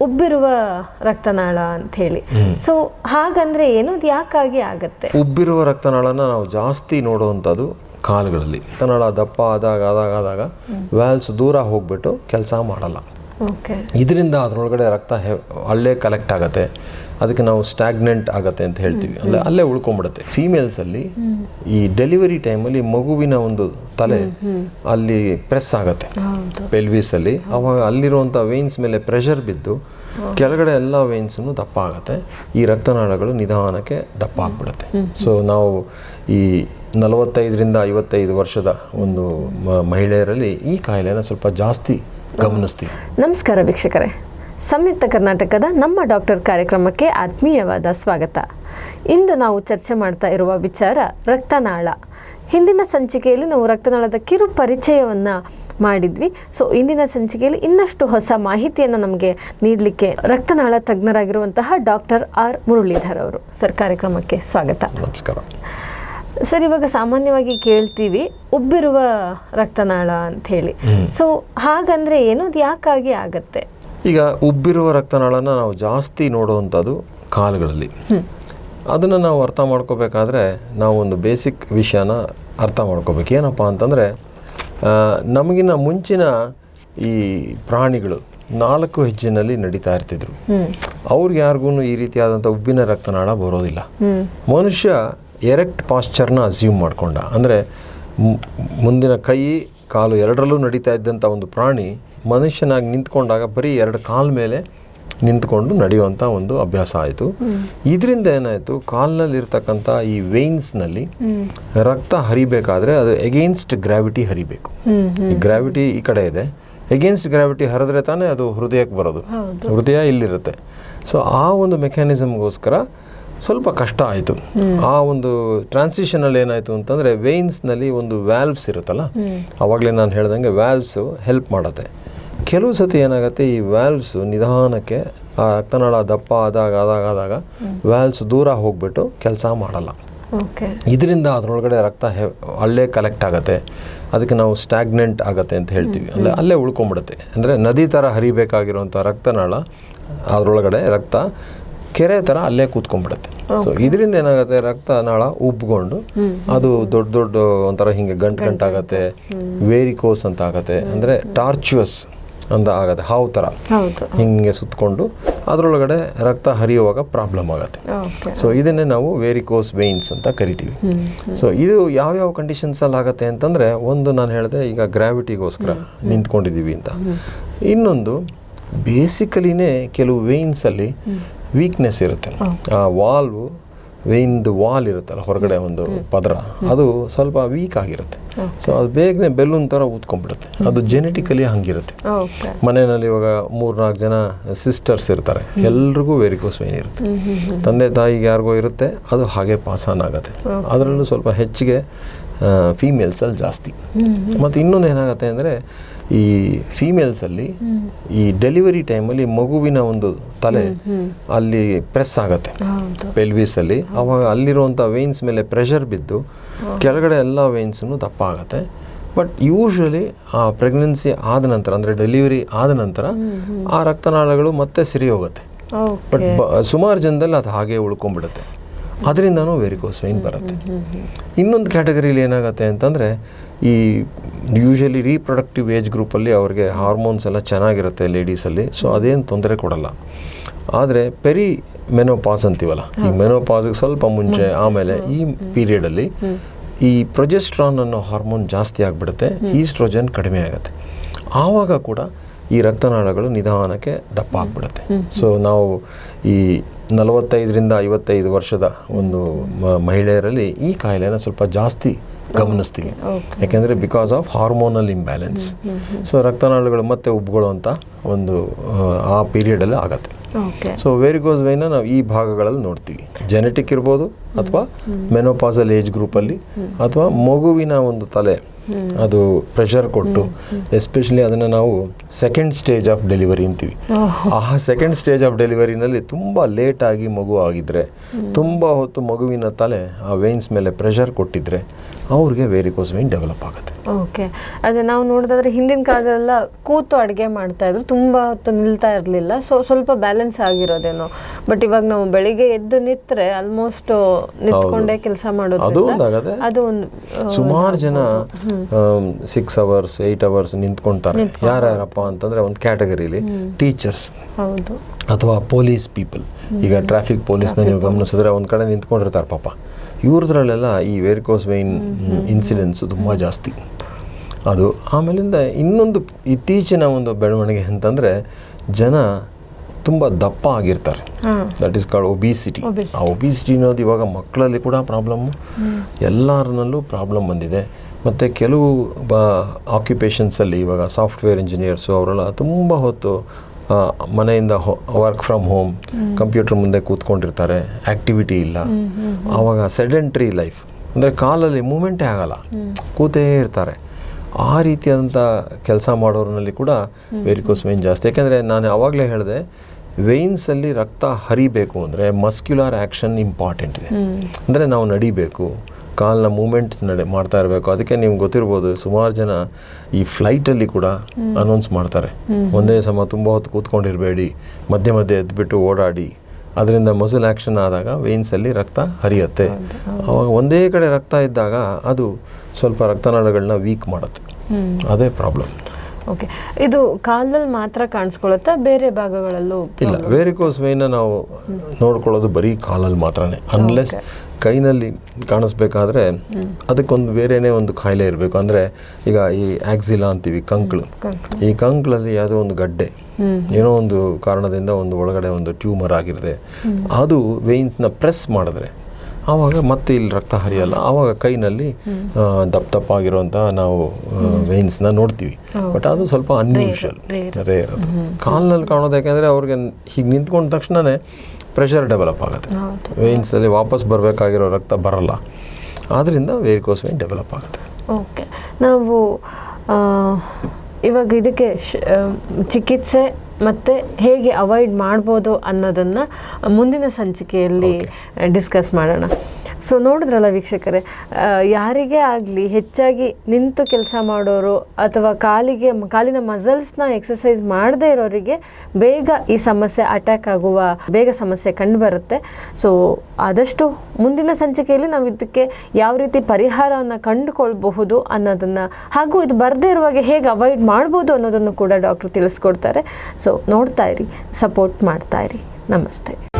ಉಬ್ಬಿರುವ ರಕ್ತನಾಳ ಅಂತ ಹೇಳಿ ಸೊ ಹಾಗಂದ್ರೆ ಏನು? ಅದು ಯಾಕಾಗಿ ಆಗುತ್ತೆ? ಉಬ್ಬಿರುವ ರಕ್ತನಾಳನ ನಾವು ಜಾಸ್ತಿ ನೋಡುವಂಥದ್ದು ಕಾಲುಗಳಲ್ಲಿ. ರಕ್ತನಾಳ ದಪ್ಪ ಆದಾಗ ಆದಾಗ ಆದಾಗ ವ್ಯಾಲ್ಸ್ ದೂರ ಹೋಗ್ಬಿಟ್ಟು ಕೆಲಸ ಮಾಡಲ್ಲ. ಇದರಿಂದ ಅದರೊಳಗಡೆ ರಕ್ತ ಹೆ ಅಲ್ಲೇ ಕಲೆಕ್ಟ್ ಆಗುತ್ತೆ. ಅದಕ್ಕೆ ನಾವು ಸ್ಟ್ಯಾಗ್ನೆಂಟ್ ಆಗುತ್ತೆ ಅಂತ ಹೇಳ್ತೀವಿ. ಅಂದರೆ ಅಲ್ಲೇ ಉಳ್ಕೊಂಡ್ಬಿಡುತ್ತೆ. ಫೀಮೇಲ್ಸಲ್ಲಿ ಈ ಡೆಲಿವರಿ ಟೈಮಲ್ಲಿ ಮಗುವಿನ ಒಂದು ತಲೆ ಅಲ್ಲಿ ಪ್ರೆಸ್ ಆಗುತ್ತೆ. ಪೆಲ್ವೀಸಲ್ಲಿ ಪೆಲ್ವಿಸಲ್ಲಿ ಅವಾಗ ಅಲ್ಲಿರುವಂಥ ವೇನ್ಸ್ ಮೇಲೆ ಪ್ರೆಷರ್ ಬಿದ್ದು ಕೆಳಗಡೆ ಎಲ್ಲ ವೇನ್ಸನ್ನು ದಪ್ಪ ಆಗುತ್ತೆ. ಈ ರಕ್ತನಾಳಗಳು ನಿಧಾನಕ್ಕೆ ದಪ್ಪ ಆಗ್ಬಿಡುತ್ತೆ. ಸೊ ನಾವು ಈ ನಲವತ್ತೈದರಿಂದ ಐವತ್ತೈದು ವರ್ಷದ ಒಂದು ಮಹಿಳೆಯರಲ್ಲಿ ಈ ಕಾಯಿಲೆನ ಸ್ವಲ್ಪ ಜಾಸ್ತಿ ಗಮನಿಸ್ತೀವಿ. ನಮಸ್ಕಾರ ವೀಕ್ಷಕರೇ. ಸಂಯುಕ್ತ ಕರ್ನಾಟಕದ ನಮ್ಮ ಡಾಕ್ಟರ್ ಕಾರ್ಯಕ್ರಮಕ್ಕೆ ಆತ್ಮೀಯವಾದ ಸ್ವಾಗತ. ಇಂದು ನಾವು ಚರ್ಚೆ ಮಾಡ್ತಾ ಇರುವ ವಿಚಾರ ರಕ್ತನಾಳ. ಹಿಂದಿನ ಸಂಚಿಕೆಯಲ್ಲಿ ನಾವು ರಕ್ತನಾಳದ ಕಿರು ಪರಿಚಯವನ್ನು ಮಾಡಿದ್ವಿ. ಸೊ ಇಂದಿನ ಸಂಚಿಕೆಯಲ್ಲಿ ಇನ್ನಷ್ಟು ಹೊಸ ಮಾಹಿತಿಯನ್ನು ನಮಗೆ ನೀಡಲಿಕ್ಕೆ ರಕ್ತನಾಳ ತಜ್ಞರಾಗಿರುವಂತಹ ಡಾಕ್ಟರ್ ಆರ್ ಮುರುಳೀಧರ್ ಅವರು. ಸರ್ ಕಾರ್ಯಕ್ರಮಕ್ಕೆ ಸ್ವಾಗತ. ನಮಸ್ಕಾರ. ಸರ್ ಇವಾಗ ಸಾಮಾನ್ಯವಾಗಿ ಕೇಳ್ತೀವಿ ಉಬ್ಬಿರುವ ರಕ್ತನಾಳ ಅಂತ ಹೇಳಿ ಸೊ ಹಾಗಂದ್ರೆ ಏನು? ಅದು ಯಾಕಾಗಿ ಆಗತ್ತೆ? ಈಗ ಉಬ್ಬಿರುವ ರಕ್ತನಾಳನ ನಾವು ಜಾಸ್ತಿ ನೋಡುವಂಥದ್ದು ಕಾಲುಗಳಲ್ಲಿ. ಅದನ್ನು ನಾವು ಅರ್ಥ ಮಾಡ್ಕೋಬೇಕಾದ್ರೆ ನಾವು ಒಂದು ಬೇಸಿಕ್ ವಿಷಯನ ಅರ್ಥ ಮಾಡ್ಕೋಬೇಕು. ಏನಪ್ಪ ಅಂತಂದರೆ ನಮಗಿನ ಮುಂಚಿನ ಈ ಪ್ರಾಣಿಗಳು ನಾಲ್ಕು ಹೆಜ್ಜಿನಲ್ಲಿ ನಡೀತಾ ಇರ್ತಿದ್ರು. ಅವ್ರಿಗೆ ಯಾರಿಗೂ ಈ ರೀತಿಯಾದಂಥ ಉಬ್ಬಿನ ರಕ್ತನಾಳ ಬರೋದಿಲ್ಲ. ಮನುಷ್ಯ ಎರೆಕ್ಟ್ ಪಾಶ್ಚರ್ನ ಅಸ್ಯೂಮ್ ಮಾಡಿಕೊಂಡ. ಅಂದರೆ ಮುಂದಿನ ಕೈ ಕಾಲು ಎರಡರಲ್ಲೂ ನಡೀತಾ ಇದ್ದಂಥ ಒಂದು ಪ್ರಾಣಿ ಮನುಷ್ಯನಾಗಿ ನಿಂತ್ಕೊಂಡಾಗ ಬರೀ ಎರಡು ಕಾಲ ಮೇಲೆ ನಿಂತ್ಕೊಂಡು ನಡೆಯುವಂಥ ಒಂದು ಅಭ್ಯಾಸ ಆಯಿತು. ಇದರಿಂದ ಏನಾಯಿತು? ಕಾಲ್ನಲ್ಲಿರ್ತಕ್ಕಂಥ ಈ ವೇನ್ಸ್ನಲ್ಲಿ ರಕ್ತ ಹರಿಬೇಕಾದ್ರೆ ಅದು ಎಗೇನ್ಸ್ಟ್ ಗ್ರಾವಿಟಿ ಹರಿಬೇಕು. ಈ ಗ್ರಾವಿಟಿ ಈ ಕಡೆ ಇದೆ. ಎಗೇನ್ಸ್ಟ್ ಗ್ರಾವಿಟಿ ಹರಿದ್ರೆ ತಾನೇ ಅದು ಹೃದಯಕ್ಕೆ ಬರೋದು. ಹೃದಯ ಇಲ್ಲಿರುತ್ತೆ. ಸೊ ಆ ಒಂದು ಮೆಕ್ಯಾನಿಸಮ್ಗೋಸ್ಕರ ಸ್ವಲ್ಪ ಕಷ್ಟ ಆಯಿತು. ಆ ಒಂದು ಟ್ರಾನ್ಸಿಷನಲ್ಲಿ ಏನಾಯಿತು ಅಂತಂದರೆ ವೇನ್ಸ್ನಲ್ಲಿ ಒಂದು ವ್ಯಾಲ್ವ್ಸ್ ಇರುತ್ತಲ್ಲ ಆವಾಗಲೇ ನಾನು ಹೇಳ್ದಂಗೆ ವ್ಯಾಲ್ವ್ಸು ಹೆಲ್ಪ್ ಮಾಡುತ್ತೆ. ಕೆಲವು ಸತಿ ಏನಾಗುತ್ತೆ ಈ ವ್ಯಾಲ್ವ್ಸು ನಿಧಾನಕ್ಕೆ ಆ ರಕ್ತನಾಳ ದಪ್ಪ ಆದಾಗ ಆದಾಗ ಆದಾಗ ವ್ಯಾಲ್ವ್ಸ್ ದೂರ ಹೋಗ್ಬಿಟ್ಟು ಕೆಲಸ ಮಾಡಲ್ಲ. ಓಕೆ. ಇದರಿಂದ ಅದರೊಳಗಡೆ ರಕ್ತ ಹೆ ಅಲ್ಲೇ ಕಲೆಕ್ಟ್ ಆಗುತ್ತೆ. ಅದಕ್ಕೆ ನಾವು ಸ್ಟ್ಯಾಗ್ನೆಂಟ್ ಆಗುತ್ತೆ ಅಂತ ಹೇಳ್ತೀವಿ. ಅಲ್ಲೇ ಅಲ್ಲೇ ಉಳ್ಕೊಂಬಿಡುತ್ತೆ. ಅಂದರೆ ನದಿ ಥರ ಹರಿಬೇಕಾಗಿರುವಂಥ ರಕ್ತನಾಳ ಅದರೊಳಗಡೆ ರಕ್ತ ಕೆರೆ ಥರ ಅಲ್ಲೇ ಕೂತ್ಕೊಂಡ್ಬಿಡುತ್ತೆ. ಸೊ ಇದರಿಂದ ಏನಾಗುತ್ತೆ ರಕ್ತನಾಳ ಉಬ್ಕೊಂಡು ಅದು ದೊಡ್ಡ ದೊಡ್ಡ ಒಂಥರ ಹಿಂಗೆ ಗಂಟು ಗಂಟಾಗತ್ತೆ ವೇರಿಕೋಸ್ ಅಂತ ಆಗತ್ತೆ ಅಂದರೆ ಟಾರ್ಚುವಸ್ ಅಂತ ಆಗತ್ತೆ ಹಾವು ಥರ ಹಿಂಗೆ ಸುತ್ತಕೊಂಡು ಅದರೊಳಗಡೆ ರಕ್ತ ಹರಿಯುವಾಗ ಪ್ರಾಬ್ಲಮ್ ಆಗುತ್ತೆ. ಸೊ ಇದನ್ನೇ ನಾವು ವೇರಿಕೋಸ್ ವೇನ್ಸ್ ಅಂತ ಕರಿತೀವಿ. ಸೊ ಇದು ಯಾವ್ಯಾವ ಕಂಡೀಷನ್ಸಲ್ಲಿ ಆಗುತ್ತೆ ಅಂತಂದರೆ ಒಂದು ನಾನು ಹೇಳಿದೆ ಈಗ ಗ್ರಾವಿಟಿಗೋಸ್ಕರ ನಿಂತ್ಕೊಂಡಿದ್ದೀವಿ ಅಂತ. ಇನ್ನೊಂದು ಬೇಸಿಕಲಿನೇ ಕೆಲವು ವೇನ್ಸಲ್ಲಿ ವೀಕ್ನೆಸ್ ಇರುತ್ತೆ ಆ ವಾಲ್ವು ವೇನ್ದು ವಾಲ್ ಇರುತ್ತಲ್ಲ ಹೊರಗಡೆ ಒಂದು ಪದರ. ಅದು ಸ್ವಲ್ಪ ವೀಕ್ ಆಗಿರುತ್ತೆ. ಸೊ ಅದು ಬೇಗನೆ ಬೆಲ್ಲೂನ್ ಥರ ಊದ್ಕೊಂಡ್ಬಿಡುತ್ತೆ. ಅದು ಜೆನೆಟಿಕಲಿ ಹಂಗಿರುತ್ತೆ. ಮನೆಯಲ್ಲಿ ಇವಾಗ ಮೂರ್ನಾಲ್ಕು ಜನ ಸಿಸ್ಟರ್ಸ್ ಇರ್ತಾರೆ. ಎಲ್ರಿಗೂ ವೆರಿಕೋಸ್ ವೇನ್ ಇರುತ್ತೆ. ತಂದೆ ತಾಯಿಗೆ ಯಾರಿಗೋ ಇರುತ್ತೆ ಅದು ಹಾಗೆ ಪಾಸ್ ಆನ್ ಆಗುತ್ತೆ. ಅದರಲ್ಲೂ ಸ್ವಲ್ಪ ಹೆಚ್ಚಿಗೆ ಫೀಮೇಲ್ಸಲ್ಲಿ ಜಾಸ್ತಿ. ಮತ್ತು ಇನ್ನೊಂದು ಏನಾಗುತ್ತೆ ಅಂದರೆ ಈ ಫೀಮೇಲ್ಸಲ್ಲಿ ಈ ಡೆಲಿವರಿ ಟೈಮಲ್ಲಿ ಮಗುವಿನ ಒಂದು ತಲೆ ಅಲ್ಲಿ ಪ್ರೆಸ್ ಆಗುತ್ತೆ. ಪೆಲ್ವಿಸಲ್ಲಿ ಅವಾಗ ಅಲ್ಲಿರುವಂಥ ವೇನ್ಸ್ ಮೇಲೆ ಪ್ರೆಷರ್ ಬಿದ್ದು ಕೆಳಗಡೆ ಎಲ್ಲ ವೇನ್ಸನ್ನು ದಪ್ಪ ಆಗುತ್ತೆ. ಬಟ್ ಯೂಶ್ವಲಿ ಆ ಪ್ರೆಗ್ನೆನ್ಸಿ ಆದ ನಂತರ ಅಂದರೆ ಡೆಲಿವರಿ ಆದ ನಂತರ ಆ ರಕ್ತನಾಳಗಳು ಮತ್ತೆ ಸಿರಿ ಹೋಗುತ್ತೆ ಬಟ್ ಸುಮಾರು ಜನದಲ್ಲಿ ಅದು ಹಾಗೆ ಉಳ್ಕೊಂಡ್ಬಿಡುತ್ತೆ. ಅದರಿಂದನೂ ವೆರಿಕೋಸ್ ವೈನ್ ಬರುತ್ತೆ. ಇನ್ನೊಂದು ಕ್ಯಾಟಗರಿಲಿ ಏನಾಗುತ್ತೆ ಅಂತಂದರೆ ಈ ಯೂಶಲಿ ರೀಪ್ರೊಡಕ್ಟಿವ್ ಏಜ್ ಗ್ರೂಪಲ್ಲಿ ಅವ್ರಿಗೆ ಹಾರ್ಮೋನ್ಸ್ ಎಲ್ಲ ಚೆನ್ನಾಗಿರುತ್ತೆ ಲೇಡೀಸಲ್ಲಿ ಸೊ ಅದೇನು ತೊಂದರೆ ಕೊಡಲ್ಲ. ಆದರೆ ಪೆರಿ ಮೆನೋಪಾಸ್ ಅಂತೀವಲ್ಲ ಈ ಮೆನೋಪಾಸ್ಗೆ ಸ್ವಲ್ಪ ಮುಂಚೆ ಆಮೇಲೆ ಈ ಪೀರಿಯಡಲ್ಲಿ ಈ ಪ್ರೊಜೆಸ್ಟ್ರಾನ್ ಅನ್ನೋ ಹಾರ್ಮೋನ್ ಜಾಸ್ತಿ ಆಗಿಬಿಡುತ್ತೆ ಈಸ್ಟ್ರೋಜನ್ ಕಡಿಮೆ ಆಗುತ್ತೆ. ಆವಾಗ ಕೂಡ ಈ ರಕ್ತನಾಳಗಳು ನಿಧಾನಕ್ಕೆ ದಪ್ಪ ಆಗಿಬಿಡುತ್ತೆ ಸೊ ನಾವು ಈ ನಲವತ್ತೈದರಿಂದ ಐವತ್ತೈದು ವರ್ಷದ ಒಂದು ಮಹಿಳೆಯರಲ್ಲಿ ಈ ಕಾಯಿಲೆನ ಸ್ವಲ್ಪ ಜಾಸ್ತಿ ಗಮನಿಸ್ತೀವಿ. ಯಾಕೆಂದರೆ because of hormonal imbalance so ರಕ್ತನಾಳಗಳು ಮತ್ತೆ ಉಬ್ಕೊಳ್ಳುವಂಥ ಒಂದು ಆ, ಪೀರಿಯಡಲ್ಲಿ ಆಗತ್ತೆ. ಸೊ ಸೊ ವೆರಿಕೋಸ್ ವೈನ ನಾವು ಈ ಭಾಗಗಳಲ್ಲಿ ನೋಡ್ತೀವಿ. ಜೆನೆಟಿಕ್ ಇರ್ಬೋದು ಅಥವಾ ಮೆನೋಪಾಸಲ್ ಏಜ್ ಗ್ರೂಪಲ್ಲಿ ಅಥವಾ ಮಗುವಿನ ಒಂದು ತಲೆ ಅದು ಪ್ರೆಷರ್ ಕೊಟ್ಟು ಎಸ್ಪೆಷಲಿ ಅದನ್ನು ನಾವು ಸೆಕೆಂಡ್ ಸ್ಟೇಜ್ ಆಫ್ ಡೆಲಿವರಿ ಅಂತೀವಿ. ಆ ಸೆಕೆಂಡ್ ಸ್ಟೇಜ್ ಆಫ್ ಡೆಲಿವರಿನಲ್ಲಿ ತುಂಬ ಲೇಟಾಗಿ ಮಗು ಆಗಿದ್ದರೆ ತುಂಬ ಹೊತ್ತು ಮಗುವಿನ ತಲೆ ಆ ವೇನ್ಸ್ ಮೇಲೆ ಪ್ರೆಷರ್ ಕೊಟ್ಟಿದ್ರೆ ಅವ್ರಿಗೆ ವೇರಿಕೋಸ್ ವೈನ್ ಡೆವಲಪ್ ಆಗುತ್ತೆ. ಓಕೆ ಅದೇ ನಾವು ನೋಡಿದ್ರೆ ಹಿಂದಿನ ಕಾಲದಲ್ಲ ಕೂತು ಅಡುಗೆ ಮಾಡ್ತಾ ಇದ್ರು. ತುಂಬ ಹೊತ್ತು ನಿಲ್ತಾ ಇರಲಿಲ್ಲ. ಸೊ ಸ್ವಲ್ಪ ಬ್ಯಾಲೆನ್ಸ್ ಆಗಿರೋದೇನೋ. ಬಟ್ ಇವಾಗ ನಾವು ಬೆಳಿಗ್ಗೆ ಎದ್ದು ನಿಂತ್ರೆ ಆಲ್ಮೋಸ್ಟ್ ನಿಂತ್ಕೊಂಡೇ ಕೆಲಸ ಮಾಡೋದು ಅದು ಒಂದು ಸುಮಾರು ಜನ ಸಿಕ್ಸ್ ಅವರ್ಸ್ ಏಯ್ಟ್ ಅವರ್ಸ್ ನಿಂತ್ಕೊಂತಾರೆ. ಯಾರ್ಯಾರಪ್ಪ ಅಂತಂದ್ರೆ ಒಂದು ಕ್ಯಾಟಗರಿಲಿ ಟೀಚರ್ಸ್ ಹೌದು. ಅಥವಾ ಪೊಲೀಸ್ ಪೀಪಲ್ ಈಗ ಟ್ರಾಫಿಕ್ ಪೊಲೀಸ್ನ ನೀವು ಗಮನಿಸಿದ್ರೆ ಒಂದು ಕಡೆ ನಿಂತ್ಕೊಂಡಿರ್ತಾರೆ ಪಾಪ. ಇವ್ರದ್ರಲ್ಲೆಲ್ಲ ಈ ವೇರ್ಕೋಸ್ ವೈನ್ ಇನ್ಸಿಡೆನ್ಸ್ ತುಂಬ ಜಾಸ್ತಿ. ಅದು ಆಮೇಲಿಂದ ಇನ್ನೊಂದು ಇತ್ತೀಚಿನ ಒಂದು ಬೆಳವಣಿಗೆ ಅಂತಂದರೆ ಜನ ತುಂಬ ದಪ್ಪ ಆಗಿರ್ತಾರೆ. That is called obesity Obesity. ಆ ಒಬಿಸಿಟಿ ಅನ್ನೋದು ಇವಾಗ ಮಕ್ಕಳಲ್ಲಿ ಕೂಡ ಪ್ರಾಬ್ಲಮ್ಮು ಎಲ್ಲರನ್ನಲ್ಲೂ ಪ್ರಾಬ್ಲಮ್ ಬಂದಿದೆ. ಮತ್ತು ಕೆಲವು ಬ ಆಕ್ಯುಪೇಷನ್ಸಲ್ಲಿ ಇವಾಗ ಸಾಫ್ಟ್ವೇರ್ ಇಂಜಿನಿಯರ್ಸು ಅವರೆಲ್ಲ ತುಂಬ ಹೊತ್ತು ಮನೆಯಿಂದ ವರ್ಕ್ ಫ್ರಮ್ ಹೋಮ್ ಕಂಪ್ಯೂಟರ್ ಮುಂದೆ ಕೂತ್ಕೊಂಡಿರ್ತಾರೆ ಆ್ಯಕ್ಟಿವಿಟಿ ಇಲ್ಲ. ಆವಾಗ ಸೆಡೆಂಟ್ರಿ ಲೈಫ್ ಅಂದರೆ ಕಾಲಲ್ಲಿ ಮೂಮೆಂಟೇ ಆಗಲ್ಲ. ಕೂತೇ ಇರ್ತಾರೆ. ಆ ರೀತಿಯಾದಂಥ ಕೆಲಸ ಮಾಡೋರ್ನಲ್ಲಿ ಕೂಡ ವೆರಿಕೋಸ್ ವೇನ್ ಜಾಸ್ತಿ. ಯಾಕೆಂದರೆ ನಾನು ಆವಾಗಲೇ ಹೇಳಿದೆ ವೆಯ್ನ್ಸಲ್ಲಿ ರಕ್ತ ಹರಿಬೇಕು ಅಂದರೆ ಮಸ್ಕ್ಯುಲರ್ ಆ್ಯಕ್ಷನ್ ಇಂಪಾರ್ಟೆಂಟ್ ಇದೆ. ಅಂದರೆ ನಾವು ನಡಿಬೇಕು ಕಾಲ್ನ ಮೂಮೆಂಟ್ಸ್ ನಡೆ ಮಾಡ್ತಾ ಇರಬೇಕು. ಅದಕ್ಕೆ ನಿಮ್ಗೆ ಗೊತ್ತಿರ್ಬೋದು ಸುಮಾರು ಜನ ಈ ಫ್ಲೈಟಲ್ಲಿ ಕೂಡ ಅನೌನ್ಸ್ ಮಾಡ್ತಾರೆ. ಒಂದೇ ಸಮ ತುಂಬ ಹೊತ್ತು ಕೂತ್ಕೊಂಡಿರಬೇಡಿ ಮಧ್ಯೆ ಮಧ್ಯೆ ಎದ್ಬಿಟ್ಟು ಓಡಾಡಿ. ಅದರಿಂದ ಮಸಲ್ ಆ್ಯಕ್ಷನ್ ಆದಾಗ ವೇನ್ಸಲ್ಲಿ ರಕ್ತ ಹರಿಯುತ್ತೆ. ಅವಾಗ ಒಂದೇ ಕಡೆ ರಕ್ತ ಇದ್ದಾಗ ಅದು ಸ್ವಲ್ಪ ರಕ್ತನಾಳಗಳನ್ನ ವೀಕ್ ಮಾಡುತ್ತೆ. ಅದೇ ಪ್ರಾಬ್ಲಮ್ ಓಕೆ ಇದು ಕಾಲದಲ್ಲಿ ಮಾತ್ರ ಕಾಣಿಸ್ಕೊಳ್ಳುತ್ತಾ ಬೇರೆ ಭಾಗಗಳಲ್ಲೂ ಇಲ್ಲ ವೇರಿಕೋಸ್ ವೇನ ನಾವು ನೋಡ್ಕೊಳ್ಳೋದು ಬರೀ ಕಾಲಲ್ಲಿ ಮಾತ್ರನೇ. ಅನ್ಲೆಸ್ ಕೈನಲ್ಲಿ ಕಾಣಿಸ್ಬೇಕಾದ್ರೆ ಅದಕ್ಕೊಂದು ಬೇರೆನೇ ಒಂದು ಕಾಯಿಲೆ ಇರಬೇಕು. ಅಂದರೆ ಈಗ ಈ ಆಕ್ಸಿಲಾ ಅಂತೀವಿ ಕಂಕ್ಳು. ಈ ಕಂಕ್ಳಲ್ಲಿ ಯಾವುದೋ ಒಂದು ಗಡ್ಡೆ ಏನೋ ಒಂದು ಕಾರಣದಿಂದ ಒಂದು ಒಳಗಡೆ ಒಂದು ಟ್ಯೂಮರ್ ಆಗಿರದೆ ಅದು ವೇನ್ಸ್ನ ಪ್ರೆಸ್ ಮಾಡಿದ್ರೆ ಆವಾಗ ಮತ್ತೆ ಇಲ್ಲಿ ರಕ್ತ ಹರಿಯಲ್ಲ. ಆವಾಗ ಕೈನಲ್ಲಿ ದಪ್ಪ ದಪ್ಪ ಆಗಿರುವಂಥ ನಾವು ವೇನ್ಸ್ನ ನೋಡ್ತೀವಿ. ಬಟ್ ಅದು ಸ್ವಲ್ಪ ಅನ್ಯೂಶಲ್ rare. ರೇರ್ ಅದು. ಕಾಲ್ನಲ್ಲಿ ಕಾಣೋದು ಯಾಕೆಂದರೆ ಅವ್ರಿಗೆ ಹೀಗೆ ನಿಂತ್ಕೊಂಡ ತಕ್ಷಣವೇ ಪ್ರೆಷರ್ ಡೆವಲಪ್ ಆಗುತ್ತೆ. ವೇನ್ಸಲ್ಲಿ ವಾಪಸ್ ಬರಬೇಕಾಗಿರೋ ರಕ್ತ ಬರಲ್ಲ. ಆದ್ದರಿಂದ ವೇರಿಕೋಸ್ ವೇನ್ ಡೆವಲಪ್ ಆಗುತ್ತೆ. ಓಕೆ ನಾವು ಇವಾಗ ಇದಕ್ಕೆ ಚಿಕಿತ್ಸೆ ಮತ್ತು ಹೇಗೆ ಅವಾಯ್ಡ್ ಮಾಡ್ಬೋದು ಅನ್ನೋದನ್ನು ಮುಂದಿನ ಸಂಚಿಕೆಯಲ್ಲಿ ಡಿಸ್ಕಸ್ ಮಾಡೋಣ. ಸೊ ನೋಡಿದ್ರಲ್ಲ ವೀಕ್ಷಕರೇ ಯಾರಿಗೆ ಆಗಲಿ ಹೆಚ್ಚಾಗಿ ನಿಂತು ಕೆಲಸ ಮಾಡೋರು ಅಥವಾ ಕಾಲಿಗೆ ಕಾಲಿನ ಮಸಲ್ಸ್ನ ಎಕ್ಸಸೈಸ್ ಮಾಡದೇ ಇರೋರಿಗೆ ಬೇಗ ಈ ಸಮಸ್ಯೆ ಅಟ್ಯಾಕ್ ಆಗುವ ಬೇಗ ಸಮಸ್ಯೆ ಕಂಡುಬರುತ್ತೆ. ಸೊ ಆದಷ್ಟು ಮುಂದಿನ ಸಂಚಿಕೆಯಲ್ಲಿ ನಾವು ಇದಕ್ಕೆ ಯಾವ ರೀತಿ ಪರಿಹಾರವನ್ನು ಕಂಡುಕೊಳ್ಬಹುದು ಅನ್ನೋದನ್ನು ಹಾಗೂ ಇದು ಬರದೇ ಇರುವಾಗ ಹೇಗೆ ಅವಾಯ್ಡ್ ಮಾಡ್ಬೋದು ಅನ್ನೋದನ್ನು ಕೂಡ ಡಾಕ್ಟ್ರು ತಿಳಿಸ್ಕೊಡ್ತಾರೆ. ಸೊ ನೋಡ್ತಾ ಇರಿ ಸಪೋರ್ಟ್ ಮಾಡ್ತಾ ಇರಿ. ನಮಸ್ತೆ.